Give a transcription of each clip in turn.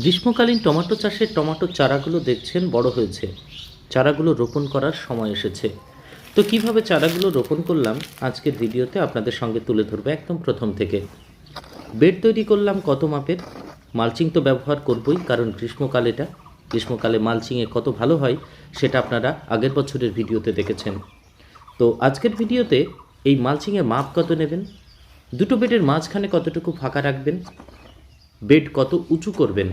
গ্রীষ্মকালীন টমেটো চাষের টমেটোর চারাগুলো দেখছেন বড় হয়েছে। চারাগুলো রোপণ করার সময় এসেছে। তো কীভাবে চারাগুলো রোপণ করলাম, আজকের ভিডিওতে আপনাদের সঙ্গে তুলে ধরবে একদম প্রথম থেকে। বেড তৈরি করলাম কত মাপের? মালচিং তো ব্যবহার করবই, কারণ গ্রীষ্মকাল এটা। গ্রীষ্মকালে মালচিংয়ে কত ভালো হয়, সেটা আপনারা আগের বছরের ভিডিওতে দেখেছেন। তো আজকের ভিডিওতে এই মালচিংয়ের মাপ কত নেবেন? দুটো বেডের মাঝখানে কতটুকু ফাঁকা রাখবেন? বেড কত উঁচু করবেন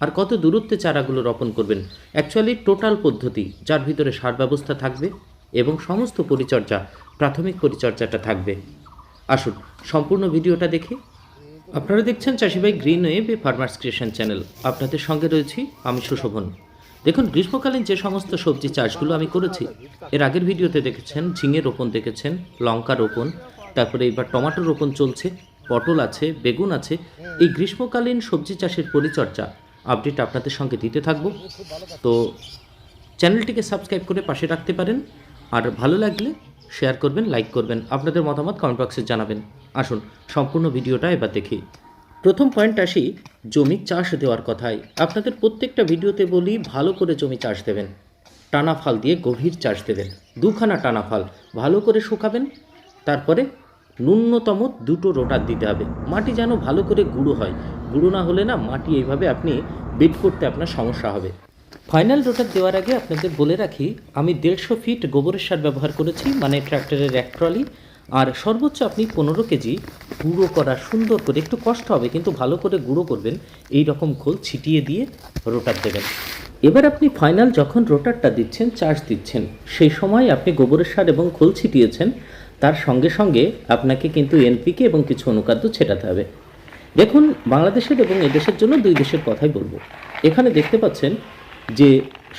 আর কত দূরত্বে চারাগুলো রোপণ করবেন। অ্যাকচুয়ালি টোটাল পদ্ধতি, যার ভিতরে সার ব্যবস্থা থাকবে এবং সমস্ত পরিচর্যা, প্রাথমিক পরিচর্যাটা থাকবে। আসুন, সম্পূর্ণ ভিডিওটা দেখি। আপনারা দেখছেন চাষিভাই green a farmers creation channel আপনাদের সঙ্গে রয়েছি আমি সুশোভন। দেখুন, গ্রীষ্মকালীন যে সমস্ত সবজি চাষগুলো আমি করেছি, এর আগের ভিডিওতে দেখেছেন, ঝিঙে রোপণ দেখেছেন, লঙ্কা রোপণ, তারপরে এবার টমেটো রোপণ চলছে। পটল আছে, বেগুন আছে, এই গ্রীষ্মকালীন সবজি চাষের পরিচর্যা। আপডেট আপনাদের সঙ্গে দিতে থাকব। তো চ্যানেলটিকে সাবস্ক্রাইব করে পাশে রাখতে পারেন। আর ভালো লাগলে শেয়ার করবেন, লাইক করবেন, আপনাদের মতামত কমেন্ট বক্সে জানাবেন। আসুন, সম্পূর্ণ ভিডিওটা এবার দেখি। প্রথম পয়েন্ট আসি, জমি চাষ দেওয়ার কথায়। আপনাদের প্রত্যেকটা ভিডিওতে বলি, ভালো করে জমি চাষ দেবেন। টানা ফাল দিয়ে গভীর চাষ দেবেন। দুখানা টানা ফাল, ভালো করে শুকাবেন, তারপরে ন্যূনতম দুটো রোটার দিতে হবে। মাটি যেন ভালো করে গুঁড়ো হয়। গুঁড়ো না হলে না মাটি এইভাবে আপনি বেড করতে আপনার সমস্যা হবে। ফাইনাল রোটার দেওয়ার আগে আপনাদের বলে রাখি, আমি দেড়শো ফিট গোবরের সার ব্যবহার করেছি মানে ট্র্যাক্টরের এক ট্রলি। আর সর্বোচ্চ আপনি পনেরো কেজি গুঁড়ো করা সুন্দর করে, একটু কষ্ট হবে, কিন্তু ভালো করে গুঁড়ো করবেন, এই রকম খোল ছিটিয়ে দিয়ে রোটার দেবেন। এবার আপনি ফাইনাল যখন রোটারটা দিচ্ছেন, চার্জ দিচ্ছেন, সেই সময় আপনি গোবরের সার এবং খোল ছিটিয়েছেন তার সঙ্গে সঙ্গে আপনাকে কিন্তু এনপিকে এবং কিছু অনুখাদ্য ছেটাতে হবে। দেখুন, বাংলাদেশের এবং এদেশের জন্য দুই দেশের কথাই বলব। এখানে দেখতে পাচ্ছেন যে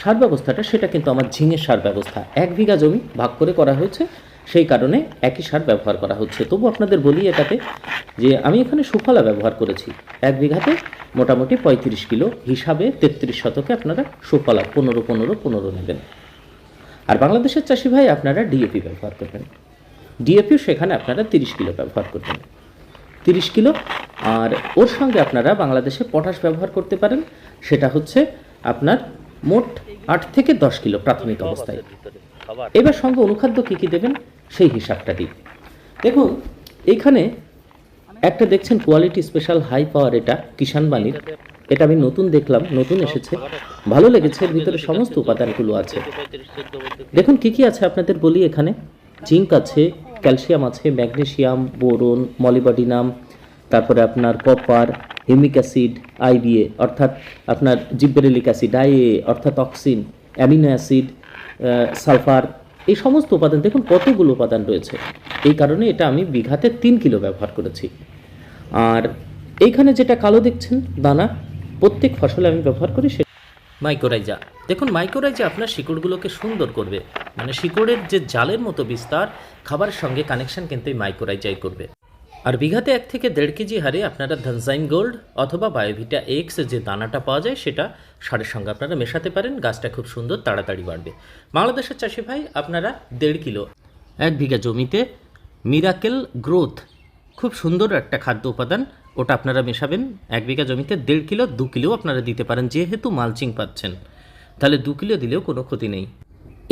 সার ব্যবস্থাটা, সেটা কিন্তু আমার ঝিঙের সার ব্যবস্থা। এক বিঘা জমি ভাগ করে করা হয়েছে, সেই কারণে একই সার ব্যবহার করা হচ্ছে। তবু আপনাদের বলি এটাতে যে আমি এখানে সুফলা ব্যবহার করেছি। এক বিঘাতে মোটামুটি পঁয়ত্রিশ কিলো হিসাবে তেত্রিশ শতকে আপনারা সুফলা পনেরো পনেরো পনেরো নেবেন। আর বাংলাদেশের চাষি ভাই আপনারা ডিএপি ব্যবহার করবেন। ডিএপিও সেখানে আপনারা তিরিশ কিলো ব্যবহার করবেন। তিরিশ কিলো, আর ওর সঙ্গে আপনারা বাংলাদেশে পটাশ ব্যবহার করতে পারেন। সেটা হচ্ছে আপনার মোট আট থেকে দশ কিলো প্রাথমিক অবস্থায়। এবার সঙ্গে অনুখাদ্য কী কী দেবেন, সেই হিসাবটা দিই। দেখুন, এখানে একটা দেখছেন কোয়ালিটি স্পেশাল হাই পাওয়ার এটা কিষান বাণীর। এটা আমি নতুন দেখলাম, নতুন এসেছে। ভালো লেগেছে, এর ভিতরে সমস্ত উপাদানগুলো আছে। দেখুন কি কি আছে আপনাদের বলি এখানে? জিঙ্ক আছে ক্যালসিয়াম আছে, ম্যাগনেসিয়াম, বোরন, মলিবডিনাম, তারপরে আপনার কপার হিউমিক অ্যাসিড আইবিএ অর্থাৎ আপনার জিব্বেরেলিক অ্যাসিড আইএ অর্থাৎ অক্সিন, অ্যামিনো অ্যাসিড সালফার, এই সমস্ত উপাদান, দেখুন কতগুলো উপাদান রয়েছে। এই কারণে এটা আমি বিঘাতে তিন কিলো ব্যবহার করেছি। আর এইখানে যেটা কালো দেখছেন, দানা, প্রত্যেক ফসলে আমি ব্যবহার করি সে মাইক্রোরাইজা দেখুন মাইক্রোরাইজা আপনার শিকড়গুলোকে সুন্দর করবে। মানে শিকড়ের যে জালের মতো বিস্তার খাবারের সঙ্গে কানেকশন কিন্তু এই মাইক্রোরাইজাই করবে। আর বিঘাতে এক থেকে দেড় কেজি হারে আপনারা ধনজাইন গোল্ড অথবা বায়োভিটা এক্স যে দানাটা পাওয়া যায়, সেটা সারের সঙ্গে আপনারা মেশাতে পারেন। গাছটা খুব সুন্দর, তাড়াতাড়ি বাড়বে। বাংলাদেশের চাষি ভাই, আপনারা দেড় কিলো। এক বিঘা জমিতে মিরাকেল গ্রোথ খুব সুন্দর একটা খাদ্য উপাদান। ওটা আপনারা মেশাবেন। এক বিঘা জমিতে দেড় কিলো, দু কিলো আপনারা দিতে পারেন, যেহেতু মালচিং পাচ্ছেন। তাহলে দু কিলো দিলেও কোনো ক্ষতি নেই।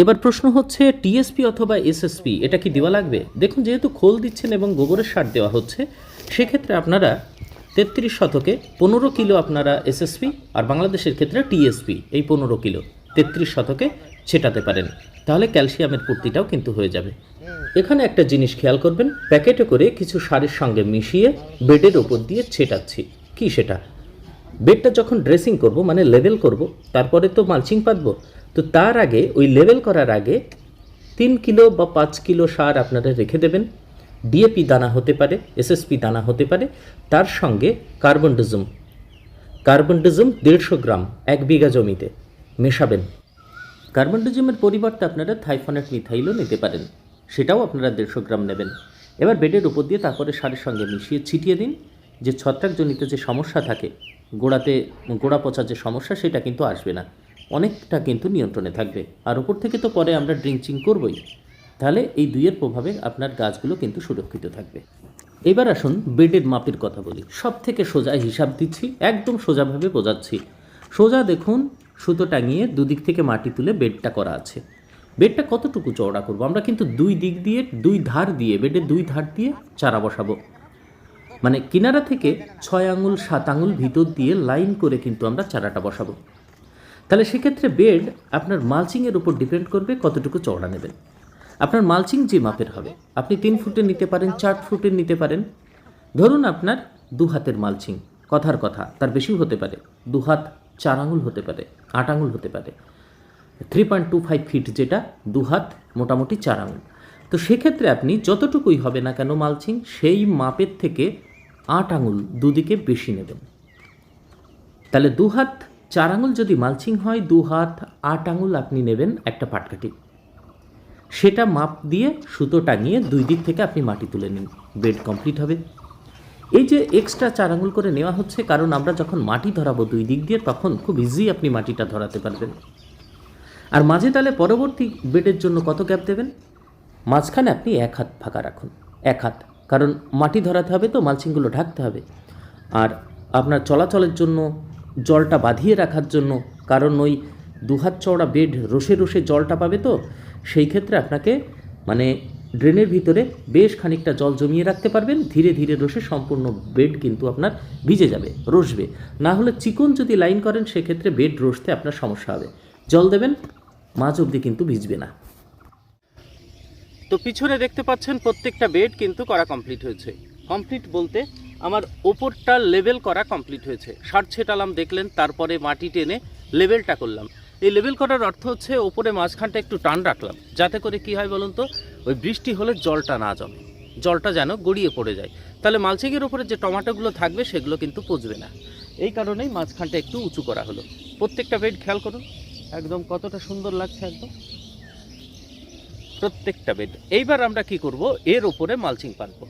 এবার প্রশ্ন হচ্ছে, টিএসপি অথবা এসএসপি, এটা কি দেওয়া লাগবে? দেখুন, যেহেতু খোল দিচ্ছেন এবং গোবরের সার দেওয়া হচ্ছে, সেক্ষেত্রে আপনারা তেত্রিশ শতকে পনেরো কিলো আপনারা এসএসপি আর বাংলাদেশের ক্ষেত্রে টিএসপি, এই পনেরো কিলো। তেত্রিশ শতকে ছেটাতে পারেন। তাহলে ক্যালসিয়ামের পূর্তিটাও কিন্তু হয়ে যাবে। এখানে একটা জিনিস খেয়াল করবেন প্যাকেটে করে কিছু সারের সঙ্গে মিশিয়ে বেডের ওপর দিয়ে ছেটাচ্ছি। কি সেটা? বেডটা যখন ড্রেসিং করব মানে লেভেল করব তারপরে তো মালচিং পাতবো তো তার আগে ওই লেভেল করার আগে তিন কিলো বা পাঁচ কিলো সার আপনারা রেখে দেবেন। ডিএপি দানা হতে পারে এসএসপি দানা হতে পারে তার সঙ্গে কার্বন ডিজম। কার্বন ডিজম দেড়শো গ্রাম এক বিঘা জমিতে। মেশাবেন। কার্বন ডিজমের পরিবর্তে আপনারা থাইফনেট মিথাইলও নিতে পারেন। সেটাও আপনারা দেড়শো গ্রাম নেবেন। এবার বেডের উপর দিয়ে তারপরে সারের সঙ্গে মিশিয়ে ছিটিয়ে দিন। যে ছত্রাকজনিত যে সমস্যা থাকে, গোড়াতে, গোড়া পচার যে সমস্যা, সেটা কিন্তু আসবে না। অনেকটা কিন্তু নিয়ন্ত্রণে থাকবে। আর উপর থেকে তো পরে আমরা ড্রিঙ্চিং করবই। তাহলে এই দুইয়ের প্রভাবে আপনার গাছগুলো কিন্তু সুরক্ষিত থাকবে। এবার আসুন বেডের মাপের কথা বলি। সব থেকে সোজা হিসাব দিচ্ছি, একদম সোজাভাবে বোঝাচ্ছি। সোজা দেখুন সুতো টাঙিয়ে দুদিক থেকে মাটি তুলে বেডটা করা আছে। বেডটা কতটুকু চওড়া করব? আমরা কিন্তু দুই দিক দিয়ে, দুই ধার দিয়ে বেডের দুই ধার দিয়ে চারা বসাবো। মানে কিনারা থেকে ছয় আঙুল, সাত আঙুল ভিতর দিয়ে লাইন করে কিন্তু আমরা চারাটা বসাবো। তাহলে সেক্ষেত্রে বেড আপনার মালচিংয়ের উপর ডিপেন্ড করবে কতটুকু চওড়া নেবেন। আপনার মালচিং যে মাপের হবে, আপনি তিন ফুটের নিতে পারেন, চার ফুটের নিতে পারেন। ধরুন আপনার দু হাতের মালচিং, কথার কথা, তার বেশিও হতে পারে, দু হাত চার আঙুল হতে পারে, আট আঙুল হতে পারে। Three point two five feet যেটা দু হাত মোটামুটি চার আঙুল। তো সেক্ষেত্রে আপনি যতটুকুই হবে না কেন মালচিং, সেই মাপের থেকে আট আঙুল দুদিকে বেশি নেবেন। তাহলে দু হাত চার আঙুল যদি মালচিং হয় দু হাত আট আঙুল আপনি নেবেন একটা পাটকাঠি। সেটা মাপ দিয়ে সুতো টাঙিয়ে দুই দিক থেকে আপনি মাটি তুলে নিন। বেড কমপ্লিট হবে। এই যে এক্সট্রা চার আঙুল করে নেওয়া হচ্ছে, কারণ আমরা যখন মাটি ধরাবো দুই দিক দিয়ে, তখন খুব ইজি আপনি মাটিটা ধরাতে পারবেন। আর মাঝে তাহলে পরবর্তী বেডের জন্য কত গ্যাপ দেবেন? মাঝখানে আপনি এক হাত ফাঁকা রাখুন, এক হাত। কারণ মাটি ধরাতে হবে তো, মালচিংগুলো ঢাকতে হবে। আর আপনার চলাচলের জন্য, জলটা বাঁধিয়ে রাখার জন্য, কারণ ওই দুহাত চওড়া বেড রসে রসে জলটা পাবে তো, সেই ক্ষেত্রে আপনাকে মানে ড্রেনের ভিতরে বেশ খানিকটা জল জমিয়ে রাখতে পারবেন। ধীরে ধীরে রসে সম্পূর্ণ বেড কিন্তু আপনার ভিজে যাবে, রসবে। না হলে চিকন যদি লাইন করেন, সেক্ষেত্রে বেড রসতে আপনার সমস্যা হবে। জল দেবেন, মাঝ অবধি কিন্তু ভিজবে না। তো পিছনে দেখতে পাচ্ছেন প্রত্যেকটা বেড কিন্তু করা কমপ্লিট হয়েছে। কমপ্লিট বলতে আমার ওপরটা লেভেল করা কমপ্লিট হয়েছে। সার ছেটালাম, দেখলেন, তারপরে মাটি টেনে লেভেলটা করলাম। এই লেভেল করার অর্থ হচ্ছে ওপরে মাঝখানটা একটু টান রাখলাম। যাতে করে কি হয় বলুন তো? ওই বৃষ্টি হলে জলটা না জমে। জলটা যেন গড়িয়ে পড়ে যায়। তাহলে মালচিংয়ের উপরে যে টমাটোগুলো থাকবে, সেগুলো কিন্তু পচবে না। এই কারণেই মাঝখানটা একটু উঁচু করা হলো। প্রত্যেকটা বেড খেয়াল করুন, একদম কতটা সুন্দর লাগছে একদম। প্রত্যেকটা বেড। এইবার আমরা কি করব? এর উপরে মালচিং পাতবো।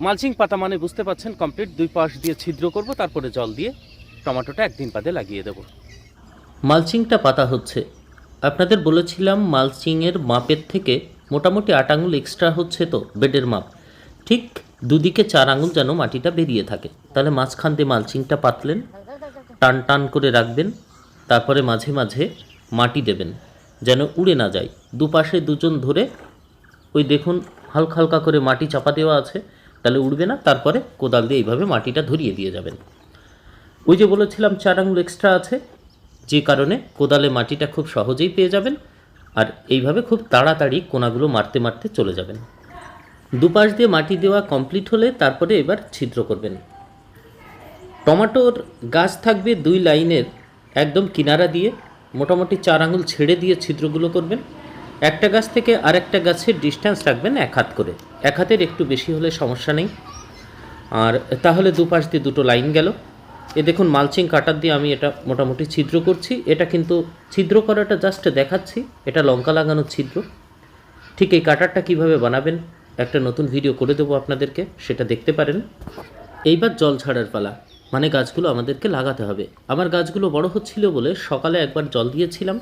মালচিং পাতা মানে বুঝতে পাচ্ছেন, কমপ্লিট দুই পাশ দিয়ে ছিদ্র করব, তারপরে জল দিয়ে টমেটোটা একদিন বাদে লাগিয়ে দেব। মালচিংটা পাতা হচ্ছে। আপনাদের বলেছিলাম মালচিংয়ের মাপের থেকে মোটামুটি আট আঙুল এক্সট্রা হচ্ছে তো বেডের মাপ। ঠিক দুদিকে চার আঙুল যেন মাটিটা বেরিয়ে থাকে। তাহলে মাঝখান দিয়ে মালচিংটা পাতলেন, টান টান করে রাখবেন, তারপরে মাঝে মাঝে মাটি দেবেন, যেন উড়ে না যায়। দুপাশে দুজন ধরে, ওই দেখুন হালকা হালকা করে মাটি চাপা দেওয়া আছে, তাহলে উড়বে না, তারপরে কোদাল দিয়ে এইভাবে মাটিটা ধরিয়ে দিয়ে যাবেন। ওই যে বলেছিলাম চার আঙুল এক্সট্রা আছে, যে কারণে কোদালে মাটিটা খুব সহজেই পেয়ে যাবেন। আর এইভাবে খুব তাড়াতাড়ি কোনাগুলো মারতে মারতে চলে যাবেন। দুপাশ দিয়ে মাটি দেওয়া কমপ্লিট হলে তারপরে এবার ছিদ্র করবেন। টমাটোর গাছ থাকবে দুই লাইনের, একদম কিনারা দিয়ে, মোটামুটি চার আঙুল ছেড়ে দিয়ে ছিদ্রগুলো করবেন। একটা গাছ থেকে আরেকটা গাছের ডিস্টেন্স রাখবেন এক হাত করে। এক হাতের একটু বেশি হলে সমস্যা নেই। আর তাহলে দুপাশ দিয়ে দুটো লাইন গেল। এ দেখুন, মালচিং কাটার দিয়ে আমি এটা মোটামুটি ছিদ্র করছি। এটা কিন্তু ছিদ্র করাটা জাস্ট দেখাচ্ছি। এটা লঙ্কা লাগানোর ছিদ্র। ঠিক এই কাটারটা কীভাবে বানাবেন, একটা নতুন ভিডিও করে দেবো আপনাদেরকে, সেটা দেখতে পারেন। এইবার জল ছাড়ার পালা। মানে গাছগুলো আমাদেরকে লাগাতে হবে। আমার গাছগুলো বড় হচ্ছিল বলে সকালে একবার জল দিয়েছিলাম।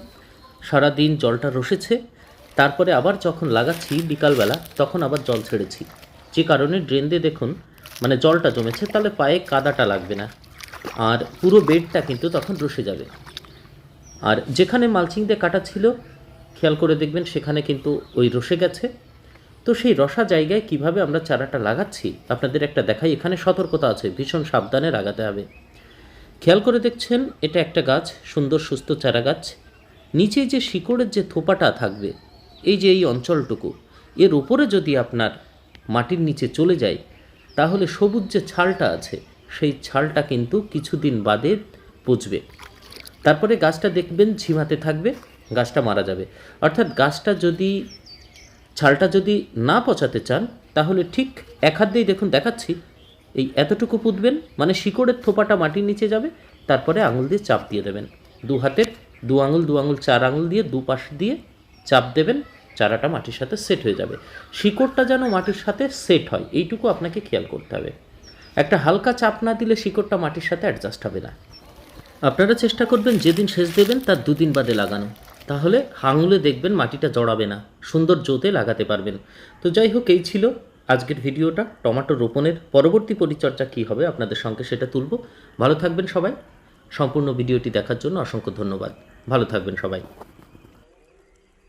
সারা দিন জলটা রসেছে। তারপরে আবার যখন লাগাচ্ছি বিকালবেলা, তখন আবার জল ছেড়েছি। যে কারণে ড্রেন দিয়ে দেখুন মানে জলটা জমেছে, তাহলে পায়ে কাদাটা লাগবে না। আর পুরো বেডটা কিন্তু তখন রসে যাবে। আর যেখানে মালচিং দিয়ে কাটা ছিল, খেয়াল করে দেখবেন সেখানে কিন্তু ওই রসে গেছে। তো সেই রসা জায়গায় কীভাবে আমরা চারাটা লাগাচ্ছি, আপনাদের একটা দেখাই। এখানে সতর্কতা আছে, ভীষণ সাবধানে লাগাতে হবে। খেয়াল করে দেখছেন, এটা একটা গাছ, সুন্দর সুস্থ চারা গাছ। নিচে যে শিকড়ের যে থোপাটা থাকবে, এই যে এই অঞ্চলটুকু, এর উপরে যদি আপনার মাটির নিচে চলে যায়, তাহলে সবুজ যে ছালটা আছে সেই ছালটা কিন্তু কিছুদিন বাদে পচবে তারপরে গাছটা দেখবেন ঝিমাতে থাকবে, গাছটা মারা যাবে। অর্থাৎ গাছটা যদি, ছালটা যদি না পচাতে চান, তাহলে ঠিক এক হাত দিয়েই দেখুন, দেখাচ্ছি। এই এতটুকু পুঁতবেন মানে শিকড়ের থোপাটা মাটির নিচে যাবে, তারপরে আঙুল দিয়ে চাপ দিয়ে দেবেন। দু হাতের, দু আঙুল দু আঙুল, চার আঙুল দিয়ে দু পাশ দিয়ে চাপ দেবেন, চারাটা মাটির সাথে সেট হয়ে যাবে। শিকড়টা যেন মাটির সাথে সেট হয়, এইটুকু আপনাকে খেয়াল করতে হবে। একটা হালকা চাপ না দিলে শিকড়টা মাটির সাথে অ্যাডজাস্ট হবে না। আপনারা চেষ্টা করবেন যেদিন সেচ দেবেন, তার দুদিন বাদে লাগানো। তাহলে হাঙুলে দেখবেন মাটিটা জড়াবে না, সুন্দর জোতে লাগাতে পারবেন। তো যাই হোক, এই ছিল আজকের ভিডিওটা টমেটো রোপণের পরবর্তী পরিচর্যা কী হবে আপনাদের সঙ্গে সেটা তুলব। ভালো থাকবেন সবাই। সম্পূর্ণ ভিডিওটি দেখার জন্য অসংখ্য ধন্যবাদ। ভালো থাকবেন সবাই।